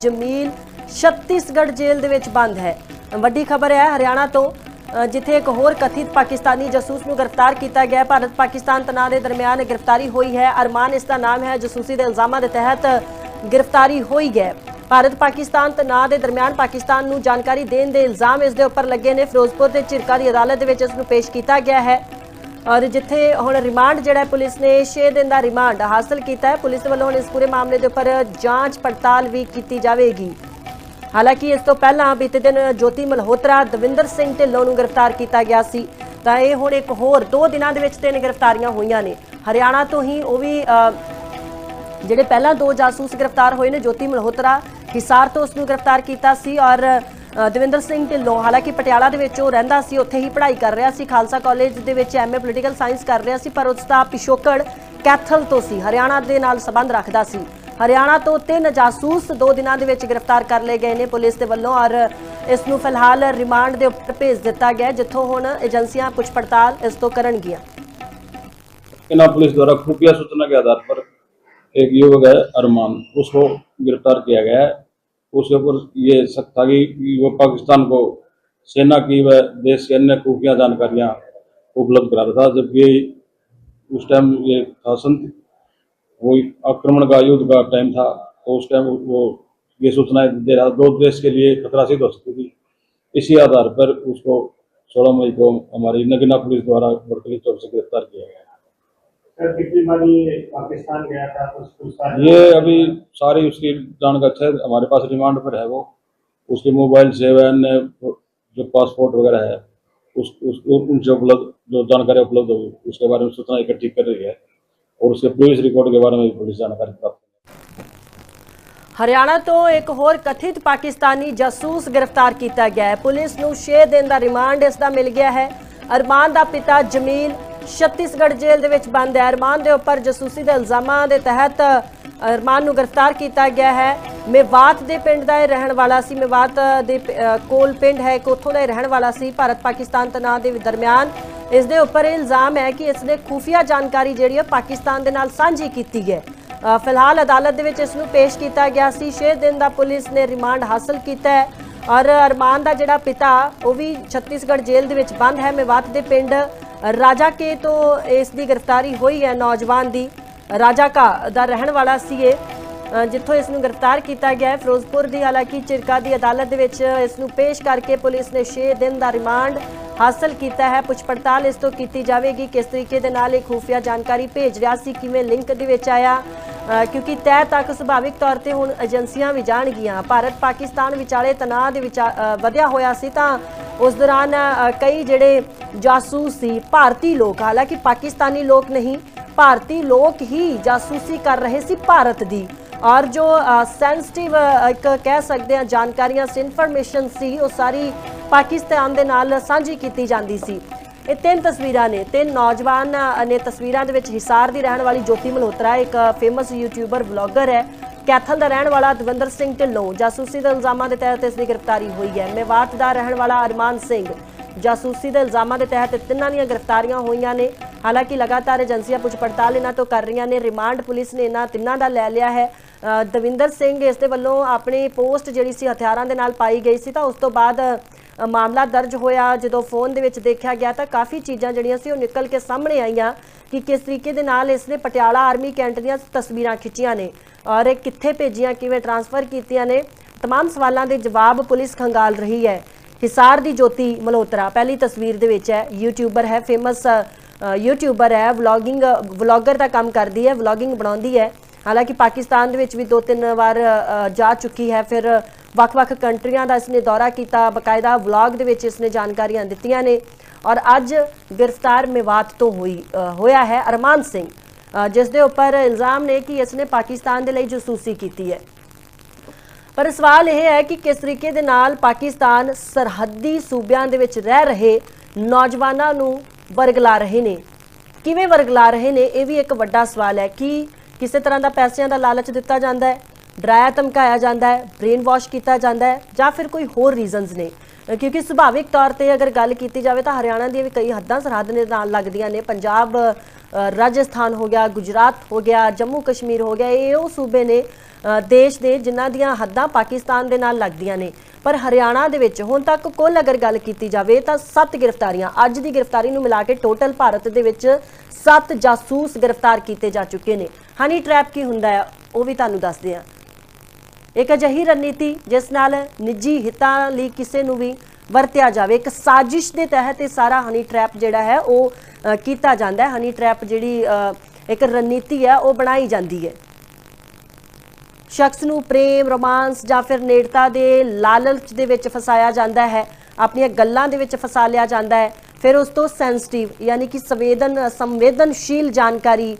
ਜਮੀਲ ਛੱਤੀਸਗੜ੍ਹ ਜੇਲ੍ਹ ਦੇ ਵਿੱਚ ਬੰਦ ਹੈ। ਵੱਡੀ ਖਬਰ ਹੈ, ਹਰਿਆਣਾ ਤੋਂ ਜਿੱਥੇ ਇੱਕ ਹੋਰ ਕਥਿਤ ਪਾਕਿਸਤਾਨੀ ਜਾਸੂਸ ਨੂੰ ਗ੍ਰਿਫਤਾਰ ਕੀਤਾ ਗਿਆ ਭਾਰਤ ਪਾਕਿਸਤਾਨ ਤਣਾਅ ਦੇ ਦਰਮਿਆਨ ਗ੍ਰਿਫਤਾਰੀ ਹੋਈ ਹੈ। ਅਰਮਾਨ ਇਸ ਦਾ ਨਾਮ ਹੈ, ਜਾਸੂਸੀ ਦੇ ਇਲਜ਼ਾਮਾਂ ਦੇ ਤਹਿਤ ਗ੍ਰਿਫਤਾਰੀ ਹੋਈ ਹੈ। ਭਾਰਤ ਪਾਕਿਸਤਾਨ ਤਣਾਅ ਦੇ ਦਰਮਿਆਨ ਪਾਕਿਸਤਾਨ ਨੂੰ ਜਾਣਕਾਰੀ ਦੇਣ ਦੇ ਇਲਜ਼ਾਮ ਇਸ ਦੇ ਉੱਪਰ ਲੱਗੇ ਨੇ। ਫਿਰੋਜ਼ਪੁਰ ਦੇ ਝਿਰਕਾ ਦੀ ਅਦਾਲਤ ਦੇ ਵਿੱਚ ਇਸ ਨੂੰ ਪੇਸ਼ ਕੀਤਾ ਗਿਆ ਹੈ। ਔਰ ਜਿੱਥੇ ਹੁਣ ਰਿਮਾਂਡ ਜਿਹੜਾ ਪੁਲਿਸ ਨੇ 6 ਦਿਨ ਦਾ ਰਿਮਾਂਡ ਹਾਸਲ ਕੀਤਾ ਹੈ। ਪੁਲਿਸ ਵੱਲੋਂ ਹੁਣ ਇਸ ਪੂਰੇ ਮਾਮਲੇ ਦੇ ਉੱਪਰ ਜਾਂਚ ਪੜਤਾਲ ਵੀ ਕੀਤੀ ਜਾਵੇਗੀ। ਹਾਲਾਂਕਿ ਇਸ ਤੋਂ ਪਹਿਲਾਂ ਬੀਤੇ ਦਿਨ ਜੋਤੀ ਮਲਹੋਤਰਾ ਦਵਿੰਦਰ ਸਿੰਘ ਢਿੱਲੋਂ ਨੂੰ ਗ੍ਰਿਫਤਾਰ ਕੀਤਾ ਗਿਆ ਸੀ। ਤਾਂ ਇਹ ਹੁਣ ਇੱਕ ਹੋਰ 2 ਦਿਨਾਂ ਦੇ ਵਿੱਚ ਤਿੰਨ ਗ੍ਰਿਫਤਾਰੀਆਂ ਹੋਈਆਂ ਨੇ। ਹਰਿਆਣਾ ਤੋਂ ਹੀ ਉਹ ਵੀ ਅ, ਜਿਹੜੇ ਪਹਿਲਾਂ ਦੋ ਜਾਸੂਸ ਗ੍ਰਿਫਤਾਰ ਹੋਏ ਨੇ ਜੋਤੀ ਮਲਹੋਤਰਾ ਹਿਸਾਰ ਤੋਂ ਉਸ ਨੂੰ ਗ੍ਰਿਫਤਾਰ ਕੀਤਾ ਸੀ। ਔਰ ਦਵਿੰਦਰ ਸਿੰਘ ਢਿੱਲੋਂ ਹਾਲਾਂਕਿ ਪਟਿਆਲਾ ਦੇ ਵਿੱਚ ਉਹ ਰਹਿੰਦਾ ਸੀ ਉੱਥੇ ਹੀ ਪੜ੍ਹਾਈ ਕਰ ਰਿਹਾ ਸੀ ਖਾਲਸਾ ਕਾਲਜ ਦੇ ਵਿੱਚ ਐਮਏ ਪੋਲੀਟੀਕਲ ਸਾਇੰਸ ਕਰ ਰਿਹਾ ਸੀ ਪਰ ਉਸ ਦਾ ਪਿਛੋਕੜ ਕੈਥਲ ਤੋਂ ਸੀ ਹਰਿਆਣਾ ਦੇ ਨਾਲ ਸੰਬੰਧ ਰੱਖਦਾ ਸੀ ਹਰਿਆਣਾ ਤੋਂ ਤਿੰਨ ਜਾਸੂਸ ਦੋ ਦਿਨਾਂ ਦੇ ਵਿੱਚ ਗ੍ਰਿਫਤਾਰ ਕਰ ਲਏ ਗਏ ਨੇ ਪੁਲਿਸ ਦੇ ਵੱਲੋਂ ਔਰ ਇਸ ਨੂੰ ਫਿਲਹਾਲ ਰਿਮਾਂਡ ਦੇ ਉੱਪਰ ਭੇਜ ਦਿੱਤਾ ਗਿਆ ਹੈ, ਜਿੱਥੋਂ ਹੁਣ ਏਜੰਸੀਆਂ ਪੁੱਛ ਪੜਤਾਲ ਇਸ ਤੋਂ ਕਰਨਗੀਆਂ इना पुलिस द्वारा खुफिया सूचना के आधार पर एक युवक है अरमान उसको गिरफ्तार किया गया है उसके ऊपर ये शक था कि वो पाकिस्तान को सेना की व देश के अन्य खुफिया जानकारियाँ उपलब्ध करा रहा था जबकि उस टाइम ये था संत वो आक्रमण का, युद्ध का टाइम था तो उस टाइम वो ये सूचनाएँ दे रहा दो देश के लिए खतरा सिद्ध हो सकती थी। इसी आधार पर उसको सोलह मई को हमारी नगीना पुलिस द्वारा बड़कली चौक से गिरफ़्तार किया गया। सर कितनी बार ये पाकिस्तान गया था कुछ पूछताछ ये अभी सारी उसकी जानकारी है हमारे पास रिमांड पर है वो उसके मोबाइल से व अन्य जो पासपोर्ट वगैरह है उस, उस उनसे उपलब्ध जो जानकारी उपलब्ध होगी उसके बारे में सूचना इकट्ठी कर रही है और उसके पुलिस रिकॉर्ड के बारे में भी पुलिस जानकारी प्राप्त ਹਰਿਆਣਾ ਤੋਂ ਇੱਕ ਹੋਰ ਕਥਿਤ ਪਾਕਿਸਤਾਨੀ ਜਾਸੂਸ ਗ੍ਰਿਫਤਾਰ ਕੀਤਾ ਗਿਆ ਹੈ ਪੁਲਿਸ ਨੂੰ 6 ਦਿਨ ਦਾ ਰਿਮਾਂਡ ਇਸ ਦਾ ਮਿਲ ਗਿਆ ਹੈ ਅਰਮਾਨ ਦਾ ਪਿਤਾ ਜਮੀਲ ਛੱਤੀਸਗੜ੍ਹ ਜੇਲ੍ਹ ਦੇ ਵਿੱਚ ਬੰਦ ਹੈ। ਅਰਮਾਨ ਦੇ ਉੱਪਰ ਜਸੂਸੀ ਦੇ ਇਲਜ਼ਾਮਾਂ ਦੇ ਤਹਿਤ ਅਰਮਾਨ ਨੂੰ ਗ੍ਰਿਫਤਾਰ ਕੀਤਾ ਗਿਆ ਹੈ। ਮੇਵਾਤ ਦੇ ਪਿੰਡ ਦਾ ਇਹ ਰਹਿਣ ਵਾਲਾ ਸੀ। ਮੇਵਾਤ ਦੇ ਪ- ਕੋਲ ਪਿੰਡ ਹੈ। ਇੱਕ ਉੱਥੋਂ ਦਾ ਇਹ ਰਹਿਣ ਵਾਲਾ ਸੀ, ਭਾਰਤ ਪਾਕਿਸਤਾਨ ਤਣਾਅ ਦੇ ਦਰਮਿਆਨ। ਇਸ ਦੇ ਉੱਪਰ ਇਹ ਇਲਜ਼ਾਮ ਹੈ ਕਿ ਇਸ ਨੇ ਖੂਫੀਆ ਜਾਣਕਾਰੀ ਜਿਹੜੀ ਹੈ ਪਾਕਿਸਤਾਨ ਦੇ ਨਾਲ ਸਾਂਝੀ ਕੀਤੀ ਹੈ। ਫਿਲਹਾਲ ਅਦਾਲਤ ਦੇ ਵਿੱਚ ਇਸ ਨੂੰ ਪੇਸ਼ ਕੀਤਾ ਗਿਆ ਸੀ। 6 ਦਿਨ ਦਾ ਪੁਲਿਸ ਨੇ ਰਿਮਾਂਡ ਹਾਸਲ ਕੀਤਾ ਹੈ। ਔਰ ਅਰਮਾਨ ਦਾ ਜਿਹੜਾ ਪਿਤਾ, ਉਹ ਵੀ ਛੱਤੀਸਗੜ੍ਹ ਜੇਲ੍ਹ ਦੇ ਵਿੱਚ ਬੰਦ ਹੈ। ਮੇਵਾਤ ਦੇ ਪਿੰਡ ਰਾਜਾ ਕੇ ਤੋਂ ਇਸ ਦੀ ਗ੍ਰਿਫਤਾਰੀ ਹੋਈ ਹੈ, ਨੌਜਵਾਨ ਦੀ। ਰਾਜਾ ਕਾ ਦਾ ਰਹਿਣ ਵਾਲਾ ਸੀ ਇਹ। ਜਿੱਥੋਂ ਇਸ ਨੂੰ ਗ੍ਰਿਫਤਾਰ ਕੀਤਾ ਗਿਆ ਹੈ, ਫਿਰੋਜ਼ਪੁਰ ਦੀ, ਹਾਲਾਂਕਿ ਚਿਰਕਾ ਦੀ ਅਦਾਲਤ ਦੇ ਵਿੱਚ ਇਸ ਨੂੰ ਪੇਸ਼ ਕਰਕੇ ਪੁਲਿਸ ਨੇ 6 ਦਿਨ ਦਾ ਰਿਮਾਂਡ ਹਾਸਲ ਕੀਤਾ ਹੈ। ਪੁੱਛ ਪੜਤਾਲ ਇਸ ਤੋਂ ਕੀਤੀ ਜਾਵੇਗੀ, ਕਿਸ ਤਰੀਕੇ ਦੇ ਨਾਲ ਇਹ ਖੂਫੀਆ ਜਾਣਕਾਰੀ ਭੇਜ ਰਿਹਾ ਸੀ, ਕਿਵੇਂ ਲਿੰਕ ਦੇ ਵਿੱਚ ਆਇਆ। ਕਿਉਂਕਿ ਤੈਅ ਤੱਕ ਸੁਭਾਵਿਕ ਤੌਰ ਤੇ ਹੁਣ ਏਜੰਸੀਆਂ ਵੀ ਜਾਣਗੀਆਂ। ਭਾਰਤ ਪਾਕਿਸਤਾਨ ਵਿਚਾਲੇ ਤਣਾਅ ਦੇ ਵਿੱਚ ਵਧਿਆ ਹੋਇਆ ਸੀ ਤਾਂ ਉਸ ਦੌਰਾਨ ਕਈ ਜਿਹੜੇ ਜਾਸੂਸ ਸੀ ਭਾਰਤੀ ਲੋਕ, ਹਾਲਾਂਕਿ ਪਾਕਿਸਤਾਨੀ ਲੋਕ ਨਹੀਂ, ਭਾਰਤੀ ਲੋਕ ਹੀ ਜਾਸੂਸੀ ਕਰ ਰਹੇ ਸੀ ਭਾਰਤ ਦੀ। ਔਰ ਜੋ ਸੈਂਸਿਟਿਵ ਇੱਕ ਕਹਿ ਸਕਦੇ ਹਾਂ ਜਾਣਕਾਰੀਆਂ ਸੀ ਇਨਫੋਰਮੇਸ਼ਨ ਸੀ, ਉਹ ਸਾਰੀ ਪਾਕਿਸਤਾਨ ਦੇ ਨਾਲ ਸਾਂਝੀ ਕੀਤੀ ਜਾਂਦੀ ਸੀ। ਇਹ ਤਿੰਨ ਤਸਵੀਰਾਂ ਨੇ, ਤਿੰਨ ਨੌਜਵਾਨ ਨੇ ਤਸਵੀਰਾਂ ਦੇ ਵਿੱਚ ਹਿਸਾਰ ਦੀ ਰਹਿਣ ਵਾਲੀ ਜੋਤੀ ਮਲਹੋਤਰਾ, ਇੱਕ ਫੇਮਸ ਯੂਟਿਊਬਰ ਵਲੌਗਰ ਹੈ। ਕੈਥਲ ਦਾ ਰਹਿਣ ਵਾਲਾ ਦਵਿੰਦਰ ਸਿੰਘ ਢਿੱਲੋਂ, ਜਾਸੂਸੀ ਦੇ ਇਲਜ਼ਾਮਾਂ ਦੇ ਤਹਿਤ ਇਸ ਦੀ ਗ੍ਰਿਫਤਾਰੀ ਹੋਈ ਹੈ। ਮੇਵਾਤ ਦਾ ਰਹਿਣ ਵਾਲਾ ਅਰਮਾਨ ਸਿੰਘ ਜਾਸੂਸੀ ਦੇ ਇਲਜ਼ਾਮਾਂ ਦੇ ਤਹਿਤ ਤਿੰਨਾਂ ਦੀਆਂ ਗ੍ਰਿਫਤਾਰੀਆਂ ਹੋਈਆਂ ਨੇ ਹਾਲਾਂਕਿ ਲਗਾਤਾਰ ਏਜੰਸੀਆਂ ਪੁੱਛ ਪੜਤਾਲ ਇਹਨਾਂ ਤੋਂ ਕਰ ਰਹੀਆਂ ਨੇ ਰਿਮਾਂਡ ਪੁਲਿਸ ਨੇ ਇਹਨਾਂ ਤਿੰਨਾਂ ਦਾ ਲੈ ਲਿਆ ਹੈ ਅ, ਦਵਿੰਦਰ ਸਿੰਘ ਇਸ ਦੇ ਵੱਲੋਂ ਆਪਣੀ ਪੋਸਟ ਜਿਹੜੀ ਸੀ ਹਥਿਆਰਾਂ ਦੇ ਨਾਲ ਪਾਈ ਗਈ ਸੀ ਤਾਂ ਉਸ ਤੋਂ ਬਾਅਦ ਅ, ਮਾਮਲਾ ਦਰਜ ਹੋਇਆ ਜਦੋਂ ਫੋਨ ਦੇ ਵਿੱਚ ਦੇਖਿਆ ਗਿਆ ਤਾਂ ਕਾਫੀ ਚੀਜ਼ਾਂ ਜਿਹੜੀਆਂ ਸੀ ਉਹ ਨਿਕਲ ਕੇ ਸਾਹਮਣੇ ਆਈਆਂ ਕਿ ਕਿਸ ਤਰੀਕੇ ਦੇ ਨਾਲ ਇਸ ਨੇ ਪਟਿਆਲਾ ਆਰਮੀ ਕੈਂਟ ਦੀਆਂ ਤਸਵੀਰਾਂ ਖਿੱਚੀਆਂ ਨੇ ਔਰ ਇਹ ਕਿੱਥੇ ਭੇਜੀਆਂ ਕਿਵੇਂ ਟਰਾਂਸਫਰ ਕੀਤੀਆਂ ਨੇ तमाम ਸਵਾਲਾਂ ਦੇ ਜਵਾਬ ਪੁਲਿਸ ਖੰਗਾਲ ਰਹੀ ਹੈ ਹਿਸਾਰ ਦੀ ਜੋਤੀ ਮਲਹੋਤਰਾ। ਪਹਿਲੀ ਤਸਵੀਰ ਦੇ ਵਿੱਚ ਹੈ ਯੂਟਿਊਬਰ ਹੈ ਫੇਮਸ ਯੂਟਿਊਬਰ ਹੈ ਵਲੌਗਿੰਗ ਵਲੌਗਰ ਦਾ ਕੰਮ ਕਰਦੀ ਹੈ ਵਲੌਗਿੰਗ ਬਣਾਉਂਦੀ ਹੈ। ਹਾਲਾਂਕਿ ਪਾਕਿਸਤਾਨ ਦੇ ਵਿੱਚ ਵੀ ਦੋ ਤਿੰਨ ਵਾਰ ਜਾ ਚੁੱਕੀ ਹੈ, ਫਿਰ ਵੱਖ-ਵੱਖ ਕੰਟਰੀਆਂ ਦਾ ਇਸਨੇ ਦੌਰਾ ਕੀਤਾ, ਬਕਾਇਦਾ ਵਲੌਗ ਦੇ ਵਿੱਚ ਇਸਨੇ ਜਾਣਕਾਰੀਆਂ ਦਿੱਤੀਆਂ ਨੇ। ਔਰ ਅੱਜ ਗ੍ਰਿਫਤਾਰ ਮੇਵਾਤ ਤੋਂ ਹੋਈ ਹੋਇਆ ਹੈ ਅਰਮਾਨ ਸਿੰਘ। ਜਿਸ ਦੇ ਉੱਪਰ ਇਲਜ਼ਾਮ ਨੇ ਕਿ ਇਸਨੇ ਪਾਕਿਸਤਾਨ ਦੇ ਲਈ ਜਸੂਸੀ ਕੀਤੀ ਹੈ। ਪਰ ਸਵਾਲ ਇਹ ਹੈ ਕਿ ਕਿਸ ਤਰੀਕੇ ਦੇ ਨਾਲ ਪਾਕਿਸਤਾਨ ਸਰਹੱਦੀ ਸੂਬਿਆਂ ਦੇ ਵਿੱਚ ਰਹਿ ਰਹੇ ਨੌਜਵਾਨਾਂ ਨੂੰ ਵਰਗਲਾ ਰਹੇ ਨੇ? ਕਿਵੇਂ ਵਰਗਲਾ ਰਹੇ ਨੇ? ਇਹ ਵੀ ਇੱਕ ਵੱਡਾ ਸਵਾਲ ਹੈ ਕਿ ਕਿਸੇ ਤਰ੍ਹਾਂ ਦਾ ਪੈਸਿਆਂ ਦਾ ਲਾਲਚ ਦਿੱਤਾ ਜਾਂਦਾ ਹੈ, ਡਰਾਇਆ ਧਮਕਾਇਆ ਜਾਂਦਾ ਹੈ ਬ੍ਰੇਨ ਵਾਸ਼ ਕੀਤਾ ਜਾਂਦਾ ਹੈ ਜਾਂ ਫਿਰ ਕੋਈ ਹੋਰ ਰੀਜ਼ਨਸ ਨੇ? ਕਿਉਂਕਿ ਸੁਭਾਵਿਕ ਤੌਰ ਤੇ ਅਗਰ ਗੱਲ ਕੀਤੀ ਜਾਵੇ ਤਾਂ ਹਰਿਆਣਾ ਦੀਆਂ ਵੀ ਕਈ ਹੱਦਾਂ ਸਰਹੱਦ ਦੇ ਨਾਲ ਲੱਗਦੀਆਂ ਨੇ। ਪੰਜਾਬ ਰਾਜਸਥਾਨ ਹੋ ਗਿਆ, ਗੁਜਰਾਤ ਹੋ ਗਿਆ ਜੰਮੂ ਕਸ਼ਮੀਰ ਹੋ ਗਿਆ, ਇਹ ਉਹ ਸੂਬੇ ਨੇ ਦੇਸ਼ ਦੇ ਜਿਨ੍ਹਾਂ ਦੀਆਂ ਹੱਦਾਂ ਪਾਕਿਸਤਾਨ ਦੇ ਨਾਲ ਲੱਗਦੀਆਂ ਨੇ। ਪਰ ਹਰਿਆਣਾ ਦੇ ਵਿੱਚ ਹੁਣ ਤੱਕ ਕੁੱਲ ਅਗਰ ਗੱਲ ਕੀਤੀ ਜਾਵੇ ਤਾਂ 7 ਗ੍ਰਿਫਤਾਰੀਆਂ, ਅੱਜ ਦੀ ਗ੍ਰਿਫਤਾਰੀ ਨੂੰ ਮਿਲਾ ਕੇ ਟੋਟਲ ਭਾਰਤ ਦੇ ਵਿੱਚ 7 ਜਾਸੂਸ ਗ੍ਰਿਫਤਾਰ ਕੀਤੇ ਜਾ ਚੁੱਕੇ ਨੇ। ਹਨੀ ਟ੍ਰੈਪ ਕੀ ਹੁੰਦਾ ਹੈ ਉਹ ਵੀ ਤੁਹਾਨੂੰ ਦੱਸਦੇ ਹਾਂ ਇੱਕ ਅਜਿਹੀ ਰਣਨੀਤੀ ਜਿਸ ਨਾਲ ਨਿੱਜੀ ਹਿੱਤਾਂ ਲਈ ਕਿਸੇ ਨੂੰ ਵੀ ਵਰਤਿਆ ਜਾਵੇ। ਇੱਕ ਸਾਜ਼ਿਸ਼ ਦੇ ਤਹਿਤ ਇਹ ਸਾਰਾ ਹਨੀ ਟ੍ਰੈਪ ਜਿਹੜਾ ਹੈ, ਉਹ ਕੀਤਾ ਜਾਂਦਾ ਹੈ। ਹਨੀ ਟ੍ਰੈਪ ਜਿਹੜੀ ਇੱਕ ਰਣਨੀਤੀ ਹੈ, ਉਹ ਬਣਾਈ ਜਾਂਦੀ ਹੈ। ਸ਼ਖਸ ਨੂੰ ਪ੍ਰੇਮ, ਰੋਮਾਂਸ ਜਾਂ ਫਿਰ ਨੇੜਤਾ ਦੇ ਲਾਲਚ ਦੇ ਵਿੱਚ ਫਸਾਇਆ ਜਾਂਦਾ ਹੈ। ਆਪਣੀਆਂ ਗੱਲਾਂ ਦੇ ਵਿੱਚ ਫਸਾ ਲਿਆ ਜਾਂਦਾ ਹੈ। ਫਿਰ ਉਸ ਤੋਂ ਸੈਂਸਿਟਿਵ ਯਾਨੀ ਕਿ ਸੰਵੇਦਨ, ਸੰਵੇਦਨਸ਼ੀਲ ਜਾਣਕਾਰੀ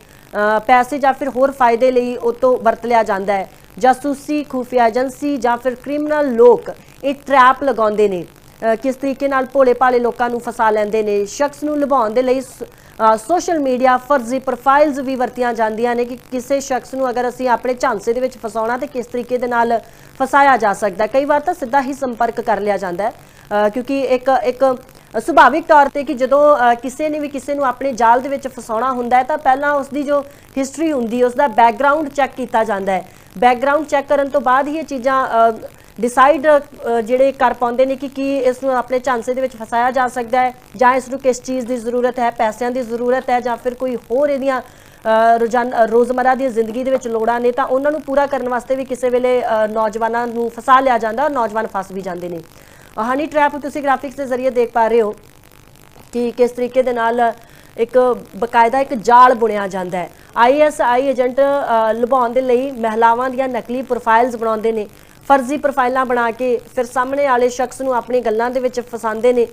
ਪੈਸੇ ਜਾਂ ਫਿਰ ਹੋਰ ਫਾਇਦੇ ਲਈ ਉਹ ਤੋਂ ਵਰਤ ਲਿਆ ਜਾਂਦਾ ਹੈ। ਜਾਸੂਸੀ, ਖੂਫੀਆ ਏਜੰਸੀ ਜਾਂ ਫਿਰ ਕ੍ਰਿਮੀਨਲ ਲੋਕ ਇਹ ਟ੍ਰੈਪ ਲਗਾਉਂਦੇ ਨੇ। ਕਿਸ ਤਰੀਕੇ ਨਾਲ ਭੋਲੇ ਭਾਲੇ ਲੋਕਾਂ ਨੂੰ ਫਸਾ ਲੈਂਦੇ ਨੇ, ਸ਼ਖਸ ਨੂੰ ਲੁਭਾਉਣ ਦੇ ਲਈ ਸ- ਸੋਸ਼ਲ ਮੀਡੀਆ ਫਰਜ਼ੀ ਪ੍ਰੋਫਾਈਲਸ ਵੀ ਵਰਤੀਆਂ ਜਾਂਦੀਆਂ ਨੇ ਕਿ ਕਿਸੇ ਸ਼ਖਸ ਨੂੰ ਅਗਰ ਅਸੀਂ ਆਪਣੇ ਝਾਂਸੇ ਦੇ ਵਿੱਚ ਫਸਾਉਣਾ ਤੇ ਕਿਸ ਤਰੀਕੇ ਦੇ ਨਾਲ ਫਸਾਇਆ ਜਾ ਸਕਦਾ ਕਈ ਵਾਰ ਤਾਂ ਸਿੱਧਾ ਹੀ ਸੰਪਰਕ ਕਰ ਲਿਆ ਜਾਂਦਾ ਹੈ ਕਿਉਂਕਿ ਇੱਕ ਇੱਕ ਸੁਭਾਵਿਕ ਤੌਰ ਤੇ ਕਿ ਜਦੋਂ ਕਿਸੇ ਨੇ ਵੀ ਕਿਸੇ ਨੂੰ ਆਪਣੇ ਜਾਲ ਦੇ ਵਿੱਚ ਫਸਾਉਣਾ ਹੁੰਦਾ ਹੈ ਤਾਂ ਪਹਿਲਾਂ ਉਸ ਦੀ ਜੋ ਹਿਸਟਰੀ ਹੁੰਦੀ ਹੈ ਉਸ ਦਾ ਬੈਕਗ੍ਰਾਉਂਡ ਚੈੱਕ ਕੀਤਾ ਜਾਂਦਾ ਹੈ। ਬੈਕਗ੍ਰਾਉਂਡ ਚੈੱਕ ਕਰਨ ਤੋਂ ਬਾਅਦ ਹੀ ਇਹ ਚੀਜ਼ਾਂ ਡਿਸਾਈਡ ਜਿਹੜੇ ਕਰ ਪਾਉਂਦੇ ਨੇ ਕਿ ਕੀ ਇਸ ਨੂੰ ਆਪਣੇ ਝਾਂਸੇ ਦੇ ਵਿੱਚ ਫਸਾਇਆ ਜਾ ਸਕਦਾ ਹੈ ਜਾਂ ਇਸ ਨੂੰ ਕਿਸ ਚੀਜ਼ ਦੀ ਜ਼ਰੂਰਤ ਹੈ ਪੈਸਿਆਂ ਦੀ ਜ਼ਰੂਰਤ ਹੈ ਜਾਂ ਫਿਰ ਕੋਈ ਹੋਰ ਇਹਦੀਆਂ ਅ, ਰੋਜ਼ਾਨ ਅ, ਦੀ ਜ਼ਿੰਦਗੀ ਦੇ ਵਿੱਚ ਲੋੜਾਂ ਨੇ ਤਾਂ ਉਹਨਾਂ ਨੂੰ ਪੂਰਾ ਕਰਨ ਵਾਸਤੇ ਵੀ ਕਿਸੇ ਵੇਲੇ ਨੌਜਵਾਨਾਂ ਨੂੰ ਫਸਾ ਲਿਆ ਜਾਂਦਾ ਔਰ ਨੌਜਵਾਨ ਫਸ ਵੀ ਜਾਂਦੇ ਨੇ। ਹਨੀ ਟ੍ਰੈਪ ਤੁਸੀਂ ਗ੍ਰਾਫਿਕਸ ਦੇ ਜ਼ਰੀਏ ਦੇਖ ਪਾ ਰਹੇ ਹੋ ਕਿ ਕਿਸ ਤਰੀਕੇ ਦੇ ਨਾਲ ਇੱਕ ਬਕਾਇਦਾ ਇੱਕ ਜਾਲ ਬੁਣਿਆ ਜਾਂਦਾ ਹੈ। ਆਈਐਸਆਈ ਏਜੰਟ ਅ, ਲੁਭਾਉਣ ਦੇ ਲਈ ਮਹਿਲਾਵਾਂ ਦੀਆਂ ਨਕਲੀ ਪ੍ਰੋਫਾਈਲਸ ਬਣਾਉਂਦੇ ਨੇ। ਫਰਜ਼ੀ ਪ੍ਰੋਫਾਈਲਾਂ ਬਣਾ ਕੇ ਫਿਰ ਸਾਹਮਣੇ ਵਾਲੇ ਸ਼ਖਸ ਨੂੰ ਆਪਣੀ ਗੱਲਾਂ ਦੇ ਵਿੱਚ ਫਸਾਉਂਦੇ ਨੇ।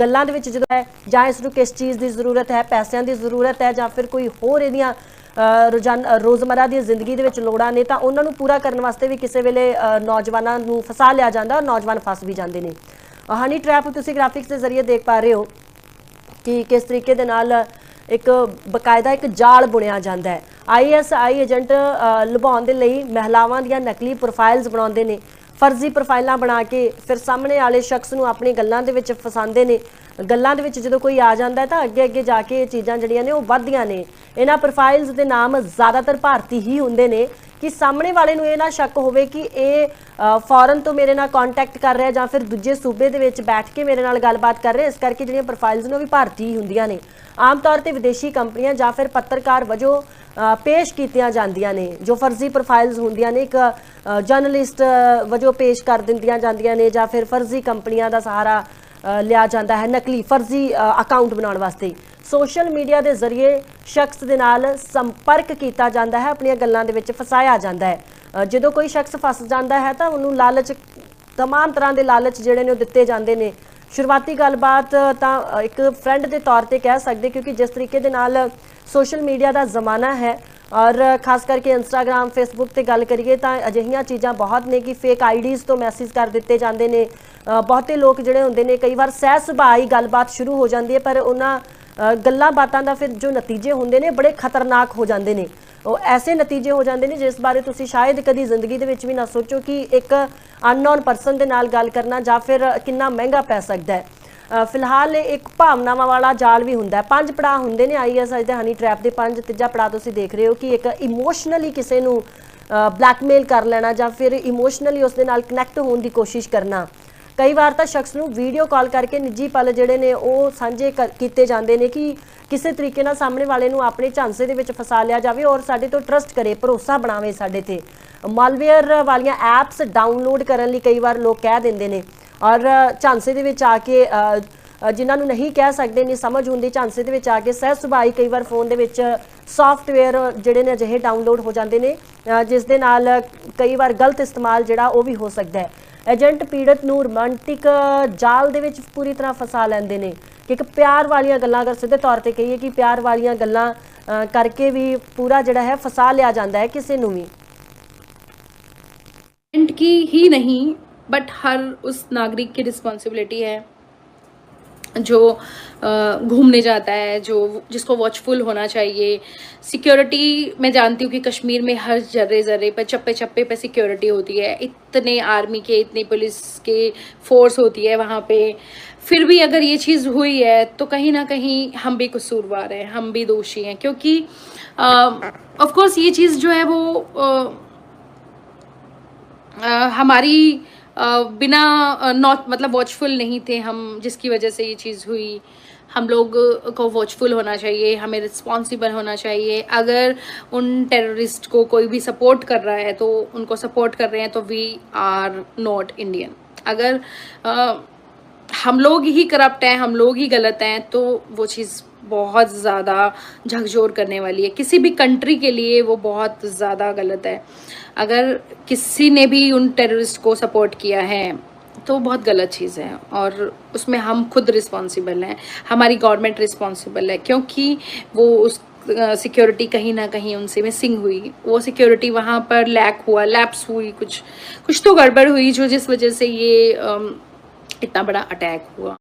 ਗੱਲਾਂ ਦੇ ਵਿੱਚ ਜਦੋਂ ਹੈ ਜਾਂ ਇਸ ਨੂੰ ਕਿਸ ਚੀਜ਼ ਦੀ ਜ਼ਰੂਰਤ ਹੈ ਪੈਸਿਆਂ ਦੀ ਜ਼ਰੂਰਤ ਹੈ ਜਾਂ ਫਿਰ ਕੋਈ ਹੋਰ ਇਹਦੀਆਂ ਅ, ਰੋਜ਼ਾਨ ਅ, ਦੀ ਜ਼ਿੰਦਗੀ ਦੇ ਵਿੱਚ ਲੋੜਾਂ ਨੇ ਤਾਂ ਉਹਨਾਂ ਨੂੰ ਪੂਰਾ ਕਰਨ ਵਾਸਤੇ ਵੀ ਕਿਸੇ ਵੇਲੇ ਨੌਜਵਾਨਾਂ ਨੂੰ ਫਸਾ ਲਿਆ ਜਾਂਦਾ ਔਰ ਨੌਜਵਾਨ ਫਸ ਵੀ ਜਾਂਦੇ ਨੇ। ਹਨੀ ਟ੍ਰੈਪ ਤੁਸੀਂ ਗ੍ਰਾਫਿਕਸ ਦੇ ਜ਼ਰੀਏ ਦੇਖ ਪਾ ਰਹੇ ਹੋ ਕਿ ਕਿਸ ਤਰੀਕੇ ਦੇ ਨਾਲ ਇੱਕ ਬਕਾਇਦਾ ਇੱਕ ਜਾਲ ਬੁਣਿਆ ਜਾਂਦਾ ਹੈ। ਆਈਐਸਆਈ ਏਜੰਟ ਅ, ਲੁਭਾਉਣ ਦੇ ਲਈ ਮਹਿਲਾਵਾਂ ਦੀਆਂ ਨਕਲੀ ਪ੍ਰੋਫਾਈਲਸ ਬਣਾਉਂਦੇ ਨੇ। ਫਰਜ਼ੀ ਪ੍ਰੋਫਾਈਲਾਂ ਬਣਾ ਕੇ ਫਿਰ ਸਾਹਮਣੇ ਵਾਲੇ ਸ਼ਖਸ ਨੂੰ ਆਪਣੀ ਗੱਲਾਂ ਦੇ ਵਿੱਚ ਫਸਾਉਂਦੇ ਨੇ। ਗੱਲਾਂ ਦੇ ਵਿੱਚ ਜਦੋਂ ਕੋਈ ਆ ਜਾਂਦਾ ਤਾਂ ਅੱਗੇ ਅੱਗੇ ਜਾ ਕੇ ਇਹ ਚੀਜ਼ਾਂ ਜਿਹੜੀਆਂ ਨੇ ਉਹ ਵੱਧਦੀਆਂ ਨੇ। ਇਹਨਾਂ ਪ੍ਰੋਫਾਈਲਸ ਦੇ ਨਾਮ ਜ਼ਿਆਦਾਤਰ ਭਾਰਤੀ ਹੀ ਹੁੰਦੇ ਨੇ। ਕਿ ਸਾਹਮਣੇ ਵਾਲੇ ਨੂੰ ਇਹ ਨਾ ਸ਼ੱਕ ਹੋਵੇ ਕਿ ਇਹ ਫੋਰਨ ਤੋਂ ਮੇਰੇ ਨਾਲ ਕੰਟੈਕਟ ਕਰ ਰਿਹਾ ਜਾਂ ਫਿਰ ਦੂਜੇ ਸੂਬੇ ਦੇ ਵਿੱਚ ਬੈਠ ਕੇ ਮੇਰੇ ਨਾਲ ਗੱਲਬਾਤ ਕਰ ਰਿਹਾ, ਇਸ ਕਰਕੇ ਜਿਹੜੀਆਂ ਪ੍ਰੋਫਾਈਲਸ ਨੇ ਉਹ ਵੀ ਭਾਰਤੀ ਹੁੰਦੀਆਂ ਨੇ। ਆਮ ਤੌਰ ਤੇ ਵਿਦੇਸ਼ੀ ਕੰਪਨੀਆਂ ਜਾਂ ਫਿਰ ਪੱਤਰਕਾਰ ਵਜੋਂ ਪੇਸ਼ ਕੀਤੀਆਂ ਜਾਂਦੀਆਂ ਨੇ, ਜੋ ਫਰਜ਼ੀ ਪ੍ਰੋਫਾਈਲਸ ਹੁੰਦੀਆਂ ਨੇ, ਇੱਕ ਜਰਨਲਿਸਟ ਵਜੋਂ ਪੇਸ਼ ਕਰ ਦਿੰਦੀਆਂ ਜਾਂਦੀਆਂ ਨੇ ਜਾਂ ਫਿਰ ਫਰਜ਼ੀ ਕੰਪਨੀਆਂ ਦਾ ਸਹਾਰਾ ਲਿਆ ਜਾਂਦਾ ਹੈ ਨਕਲੀ, ਫਰਜ਼ੀ ਅਕਾਊਂਟ ਬਣਾਉਣ ਵਾਸਤੇ। ਸੋਸ਼ਲ ਮੀਡੀਆ ਦੇ ਜ਼ਰੀਏ ਸ਼ਖਸ ਦੇ ਨਾਲ ਸੰਪਰਕ ਕੀਤਾ ਜਾਂਦਾ ਹੈ, ਆਪਣੀਆਂ ਗੱਲਾਂ ਦੇ ਵਿੱਚ ਫਸਾਇਆ ਜਾਂਦਾ ਹੈ। ਜਦੋਂ ਕੋਈ ਸ਼ਖਸ ਫਸ ਜਾਂਦਾ ਹੈ ਤਾਂ ਉਹਨੂੰ ਲਾਲਚ, ਤਮਾਮ ਤਰ੍ਹਾਂ ਦੇ ਲਾਲਚ ਜਿਹੜੇ ਨੇ ਉਹ ਦਿੱਤੇ ਜਾਂਦੇ ਨੇ। ਸ਼ੁਰੂਆਤੀ ਗੱਲਬਾਤ ਤਾਂ ਇੱਕ ਫਰੈਂਡ ਦੇ ਤੌਰ ਤੇ ਕਹਿ ਸਕਦੇ ਕਿਉਂਕਿ ਜਿਸ ਤਰੀਕੇ ਦੇ ਨਾਲ ਸੋਸ਼ਲ ਮੀਡੀਆ ਦਾ ਜ਼ਮਾਨਾ ਹੈ ਔਰ ਖਾਸ ਕਰਕੇ ਇੰਸਟਾਗ੍ਰam ਫੇਸਬੁੱਕ ਤੇ ਗੱਲ ਕਰੀਏ ਤਾਂ ਅਜਿਹੀਆਂ ਚੀਜ਼ਾਂ ਬਹੁਤ ਨੇ ਕਿ ਫੇਕ ਆਈਡੀਜ਼ ਤੋਂ ਮੈਸੇਜ ਕਰ ਦਿੱਤੇ ਜਾਂਦੇ ਨੇ। ਬਹੁਤੇ ਲੋਕ ਜਿਹੜੇ ਹੁੰਦੇ ਨੇ ਕਈ ਵਾਰ ਸਹਿ ਸੁਭਾਅ ਹੀ ਗੱਲਬਾਤ ਸ਼ੁਰੂ ਹੋ ਜਾਂਦੀ ਹੈ, ਪਰ ਉਹਨਾਂ ਗੱਲਾਂ ਬਾਤਾਂ ਦਾ ਫਿਰ ਜੋ ਨਤੀਜੇ ਹੁੰਦੇ ਨੇ, ਬੜੇ ਖਤਰਨਾਕ ਹੋ ਜਾਂਦੇ ਨੇ। ਉਹ ਐਸੇ ਨਤੀਜੇ ਹੋ ਜਾਂਦੇ ਨੇ, ਜਿਸ ਬਾਰੇ ਤੁਸੀਂ ਸ਼ਾਇਦ ਕਦੀ ਜ਼ਿੰਦਗੀ ਦੇ ਵਿੱਚ ਵੀ ਨਾ ਸੋਚੋ ਕਿ ਇੱਕ ਅਨਨੋਨ ਪਰਸਨ ਦੇ ਨਾਲ ਗੱਲ ਕਰਨਾ ਜਾਂ ਫਿਰ ਕਿੰਨਾ ਮਹਿੰਗਾ ਪੈ ਸਕਦਾ ਹੈ। ਫਿਲਹਾਲ ਇੱਕ ਭਾਵਨਾਵਾਂ ਵਾਲਾ ਜਾਲ ਵੀ ਹੁੰਦਾ ਪੰਜ ਪੜਾਅ ਹੁੰਦੇ ਨੇ ਆਈਐਸਆਈ ਦੇ ਹਨੀ ਟ੍ਰੈਪ ਦੇ ਪੰਜ, ਤੀਜਾ ਪੜਾਅ ਤੁਸੀਂ ਦੇਖ ਰਹੇ ਹੋ ਕਿ ਇੱਕ ਇਮੋਸ਼ਨਲੀ ਕਿਸੇ ਨੂੰ ਬਲੈਕਮੇਲ ਕਰ ਲੈਣਾ ਜਾਂ ਫਿਰ ਇਮੋਸ਼ਨਲੀ ਉਸ ਦੇ ਨਾਲ ਕਨੈਕਟ ਹੋਣ ਦੀ ਕੋਸ਼ਿਸ਼ ਕਰਨਾ। ਕਈ ਵਾਰ ਤਾਂ ਸ਼ਖਸ ਨੂੰ ਵੀਡੀਓ ਕਾਲ ਕਰਕੇ ਨਿੱਜੀ ਪਲ ਜਿਹੜੇ ਨੇ ਉਹ ਸਾਂਝੇ ਕਰ- ਕੀਤੇ ਜਾਂਦੇ ਨੇ ਕਿ ਕਿਸੇ ਤਰੀਕੇ ਨਾਲ ਸਾਹਮਣੇ ਵਾਲੇ ਨੂੰ ਆਪਣੇ ਝਾਂਸੇ ਦੇ ਵਿੱਚ ਫਸਾ ਲਿਆ ਜਾਵੇ ਔਰ ਸਾਡੇ ਤੋਂ ਟਰਸਟ ਕਰੇ, ਭਰੋਸਾ ਬਣਾਵੇ ਸਾਡੇ ਤੇ। ਮਾਲਵੇਅਰ ਵਾਲੀਆਂ ਐਪਸ ਡਾਊਨਲੋਡ ਕਰਨ ਲਈ ਕਈ ਵਾਰ ਲੋਕ ਕਹਿ ਦਿੰਦੇ ਨੇ ਔਰ ਝਾਂਸੇ ਦੇ ਵਿੱਚ ਆ ਕੇ ਜਿਨ੍ਹਾਂ ਨੂੰ ਨਹੀਂ ਕਹਿ ਸਕਦੇ ਨਹੀਂ ਸਮਝ ਹੁੰਦੀ ਝਾਂਸੇ ਦੇ ਵਿੱਚ ਆ ਕੇ ਸਹਿ ਸੁਭਾਈ ਕਈ ਵਾਰ ਫੋਨ ਦੇ ਵਿੱਚ ਸੌਫਟਵੇਅਰ ਜਿਹੜੇ ਨੇ ਅਜਿਹੇ ਡਾਊਨਲੋਡ ਹੋ ਜਾਂਦੇ ਨੇ ਜਿਸ ਦੇ ਨਾਲ ਕਈ ਵਾਰ ਗਲਤ ਇਸਤੇਮਾਲ ਜਿਹੜਾ ਉਹ ਵੀ ਹੋ ਸਕਦਾ ਹੈ। ਏਜੰਟ ਪੀੜਤ ਨੂੰ ਰੋਮਾਂਟਿਕ ਜਾਲ ਦੇ ਵਿੱਚ ਪੂਰੀ ਤਰ੍ਹਾਂ ਫਸਾ ਲੈਂਦੇ ਨੇ। ਕਿ ਇੱਕ ਪਿਆਰ ਵਾਲੀਆਂ ਗੱਲਾਂ ਅਗਰ ਸਿੱਧੇ ਤੌਰ ਤੇ ਕਹੀਏ ਕਿ ਪਿਆਰ ਵਾਲੀਆਂ ਗੱਲਾਂ ਕਰਕੇ ਵੀ ਪੂਰਾ ਜਿਹੜਾ ਹੈ ਫਸਾ ਲਿਆ ਜਾਂਦਾ ਹੈ ਕਿਸੇ ਨੂੰ ਵੀ। ਏਜੰਟ ਕੀ ਹੀ ਨਹੀਂ, ਬਟ ਹਰ ਉਸ ਨਾਗਰਿਕ ਕੀ ਰਿਸਪੌਂਸਿਬਿਲਿਟੀ ਹੈ। जो घूमने जाता है जो जिसको वॉचफुल होना चाहिए। सिक्योरिटी मैं जानती हूँ कि कश्मीर में हर जर्रे जर्रे पर चप्पे चप्पे पर सिक्योरिटी होती है। इतने आर्मी के इतने पुलिस के फोर्स होती है वहाँ पे। फिर भी अगर ये चीज़ हुई है तो कहीं ना कहीं हम भी कसूरवार हैं हम भी दोषी हैं। क्योंकि ऑफ़ कोर्स ये चीज़ जो है वो अ, अ, हमारी बिना नॉट मतलब वॉचफुल नहीं थे हम जिसकी वजह से ये चीज़ हुई। हम लोग को वॉचफुल होना चाहिए हमें रिस्पॉन्सिबल होना चाहिए। अगर उन टेररिस्ट को कोई भी सपोर्ट कर रहा है तो उनको सपोर्ट कर रहे हैं तो वी आर नॉट इंडियन अगर अ, हम लोग ही करप्ट हैं हम लोग ही गलत हैं तो वो चीज़ बहुत ज़्यादा झकझोर करने वाली है। किसी भी कंट्री के लिए वो बहुत ज़्यादा गलत है। अगर किसी ने भी उन टेररिस्ट को सपोर्ट किया है तो बहुत गलत चीज़ है और उसमें हम खुद रिस्पॉन्सिबल हैं। हमारी गवर्नमेंट रिस्पॉन्सिबल है क्योंकि वो उस सिक्योरिटी कहीं ना कहीं उनसे मिसिंग हुई। वो सिक्योरिटी वहाँ पर लैक हुआ लैप्स हुई कुछ कुछ तो गड़बड़ हुई जो जिस वजह से ये इतना बड़ा अटैक हुआ।